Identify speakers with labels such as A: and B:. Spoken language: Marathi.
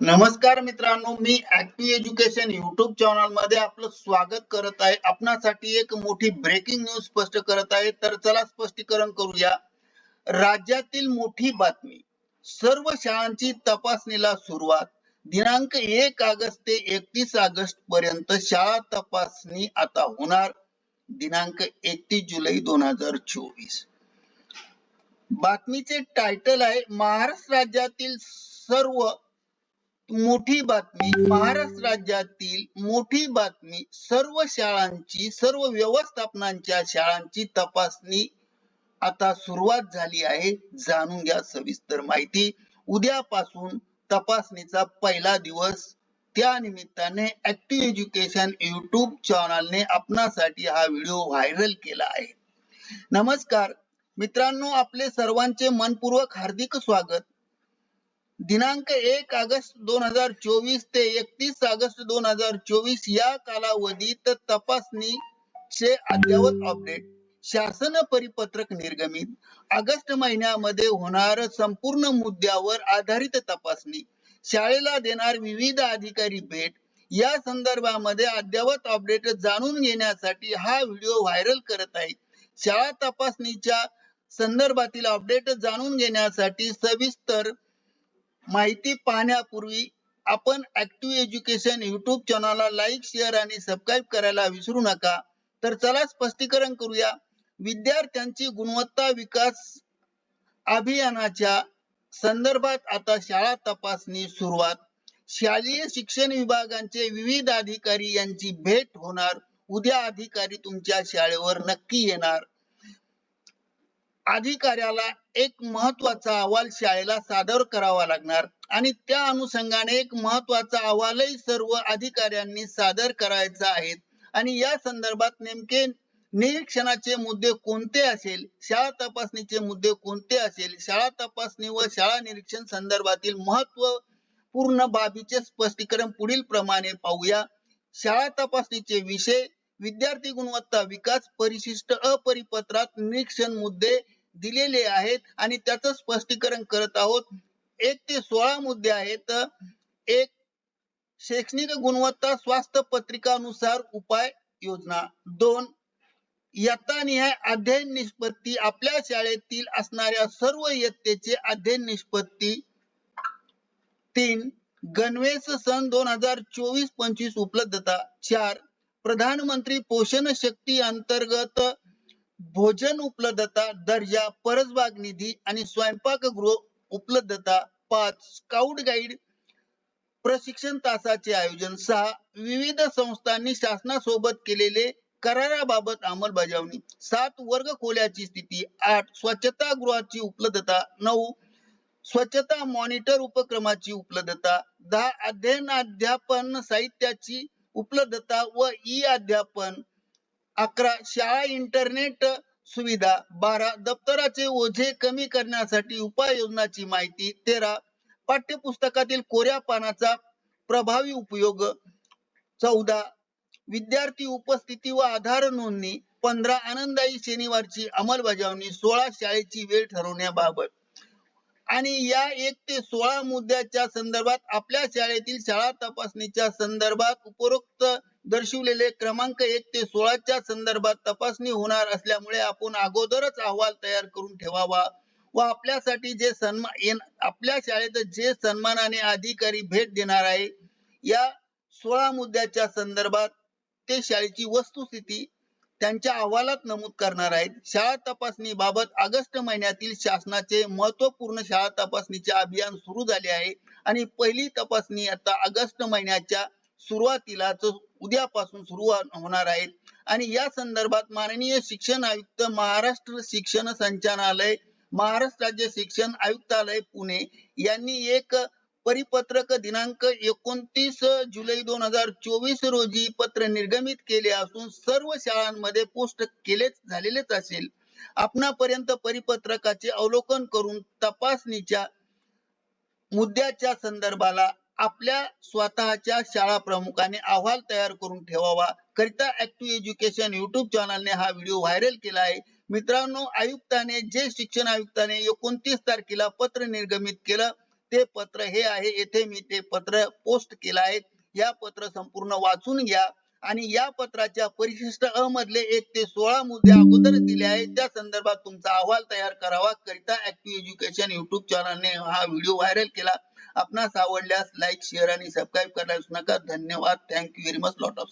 A: नमस्कार मित्रांनो मी ऍक्टिव्ह एज्युकेशन युट्यूब चॅनलमध्ये आपलं स्वागत करत आहे. आपणासाठी एक मोठी ब्रेकिंग न्यूज स्पष्ट करत आहे. तर चला स्पष्टीकरण करूया. राज्यातील मोठी बातमी. सर्व शाळांची तपासणीला सुरुवात. दिनांक एक ऑगस्ट ते एकतीस ऑगस्ट पर्यंत शाळा तपासणी आता होणार. दिनांक एकतीस जुलै दोन हजार चोवीस. बातमीचे टायटल आहे महाराष्ट्र राज्यातील सर्व मोठी बातमी महाराष्ट्र राज्यातील मोठी बातमी सर्व शाळांची सर्व व्यवस्थापनांच्या शाळांची तपासणी आता सुरुवात झाली आहे. जाणून घ्या सविस्तर माहिती. उद्यापासून तपासणीचा पहिला दिवस. त्या निमित्ताने ऍक्टिव्ह एज्युकेशन युट्यूब चॅनलने आपणासाठी हा व्हिडिओ व्हायरल केला आहे. नमस्कार. मित्रांनो आपले सर्वांचे मनपूर्वक हार्दिक स्वागत. दिनांक एक ऑगस्ट दोन हजार चोवीस ते एकतीस ऑगस्ट दोन हजार चोवीस या कालावधीत तपासणी चे अद्ययावत अपडेट. शासन परिपत्रक निर्गमित. ऑगस्ट महिन्यामध्ये होणार संपूर्ण मुद्द्यावर आधारित तपासणी. शाळेला देणार विविध अधिकारी भेट. या संदर्भामध्ये अद्ययावत अपडेट जाणून घेण्यासाठी हा व्हिडिओ व्हायरल करत आहे. शाळा तपासणीच्या संदर्भातील अपडेट जाणून घेण्यासाठी सविस्तर माहिती पाहण्यापूर्वी आपण ऍक्टिव्ह एज्युकेशन युट्यूब चॅनलला लाईक शेअर आणि सबस्क्राईब करायला विसरू नका. तर चला स्पष्टीकरण करूया. विद्यार्थ्यांची गुणवत्ता विकास अभियानाच्या संदर्भात आता शाळा तपासणी सुरुवात. शालेय शिक्षण विभागांचे विविध अधिकारी यांची भेट होणार. उद्या अधिकारी तुमच्या शाळेवर नक्की येणार. अधिकाऱ्याला एक महत्त्वाचा अहवाल शाळेला सादर करावा लागणार आणि त्या अनुषंगाने एक महत्त्वाचा अहवालही सर्व अधिकाऱ्यांनी सादर करायचा आहे. आणि या संदर्भात नेमके निरीक्षणाचे मुद्दे कोणते असेल शाळा तपासणीचे मुद्दे कोणते असेल शाळा तपासणी व शाळा निरीक्षण संदर्भातील महत्त्व पूर्ण बाबीचे स्पष्टीकरण पुढील प्रमाणे पाहूया. शाळा तपासणीचे विषय विद्यार्थी गुणवत्ता विकास परिशिष्ट अपरिपत्रात निरीक्षण मुद्दे दिलेले आहेत आणि त्याचं स्पष्टीकरण करत आहोत. एक ते सोळा मुद्दे आहेत. एक शैक्षणिक गुणवत्ता स्वास्थ्य पत्रिकानुसार उपाय योजना. दोन इयत्तानिहाय अध्ययन निष्पत्ती. आपल्या शाळेतील असणाऱ्या सर्व इयत्तेचे अध्ययन निष्पत्ती. तीन गणवेश सन दोन हजार चोवीस पंचवीस उपलब्धता. चार प्रधानमंत्री पोषण शक्ती अंतर्गत भोजन उपलब्धता दर्जा परसबाग निधी आणि स्वयंपाकगृह उपलब्धता पाच स्काउट गाईड प्रशिक्षण तासाचे आयोजन सहा विविध संस्थांनी शासनासोबत केलेले कराराबाबत अंमलबजावणी सात वर्ग खोल्याची स्थिती आठ स्वच्छता गृहाची उपलब्धता नऊ स्वच्छता मॉनिटर उपक्रमाची उपलब्धता दहा अध्ययन अध्यापन साहित्याची उपलब्धता व ई अध्यापन अकरा शाळा इंटरनेट सुविधा बारा दप्तराचे ओझे कमी करण्यासाठी उपाययोजनाची माहिती तेरा पाठ्यपुस्तकातील कोऱ्या पानाचा प्रभावी उपयोग चौदा विद्यार्थी उपस्थिती व आधार नोंदणी पंधरा आनंददायी शनिवारची अंमलबजावणी सोळा शाळेची वेळ ठरवण्याबाबत. आणि या एक ते सोळा मुद्द्याच्या संदर्भात आपल्या शाळेतील शाळा तपासणीच्या संदर्भात उपरोक्त दर्शवलेले क्रमांक एक ते सोळाच्या संदर्भात तपासणी होणार असल्यामुळे आपण अगोदरच अहवाल तयार करून ठेवावा व आपल्यासाठी जे सन्मान आपल्या शाळेत जे सन्मानाने अधिकारी भेट देणार आहे या सोळा मुद्द्याच्या संदर्भात ते शाळेची वस्तुस्थिती त्यांच्या अहवालात नमूद करणार आहेत. शाळा तपासणी बाबत ऑगस्ट महिन्यातील शासनाचे महत्त्वपूर्ण शाळा तपासणीचे अभियान सुरू झाले आहे आणि पहिली तपासणी आता ऑगस्ट महिन्याच्या सुरुवातीलाच उद्यापासून सुरू होणार आहेत आणि या संदर्भात माननीय शिक्षण आयुक्त महाराष्ट्र शिक्षण संचालनालय महाराष्ट्र राज्य शिक्षण आयुक्तालय पुणे यांनी एक परिपत्रक दिनांक एकोणतीस जुलै दोन हजार चोवीस रोजी पत्र निर्गमित केले असून सर्व शाळांमध्ये पोस्ट केलेच झालेलेच असेल. आपणापर्यंत परिपत्रकाचे अवलोकन करून तपासणीच्या मुद्द्याच्या संदर्भाला आपल्या स्वतःच्या शाळा प्रमुखाने अहवाल तयार करून ठेवावा. करिता ऍक्टिव्ह एज्युकेशन युट्यूब चॅनलने हा व्हिडिओ व्हायरल केला आहे. मित्रांनो आयुक्ताने जे शिक्षण आयुक्ताने एकोणतीस तारखेला पत्र निर्गमित केलं. ते पत्र हे आहे येथे मी ते पत्र पोस्ट केलं आहे. या पत्र संपूर्ण वाचून घ्या. आणि या पत्राच्या परिशिष्ट अ मधले एक ते सोळा मुद्दे अगोदर दिले आहेत. त्या संदर्भात तुमचा अहवाल तयार करावा. करिता ऍक्टिव्ह एज्युकेशन युट्यूब चॅनलने हा व्हिडिओ व्हायरल केला. आपणास आवडल्यास लाईक शेअर आणि सबस्क्राईब करायला विसरू नका. धन्यवाद. Thank you very much lot of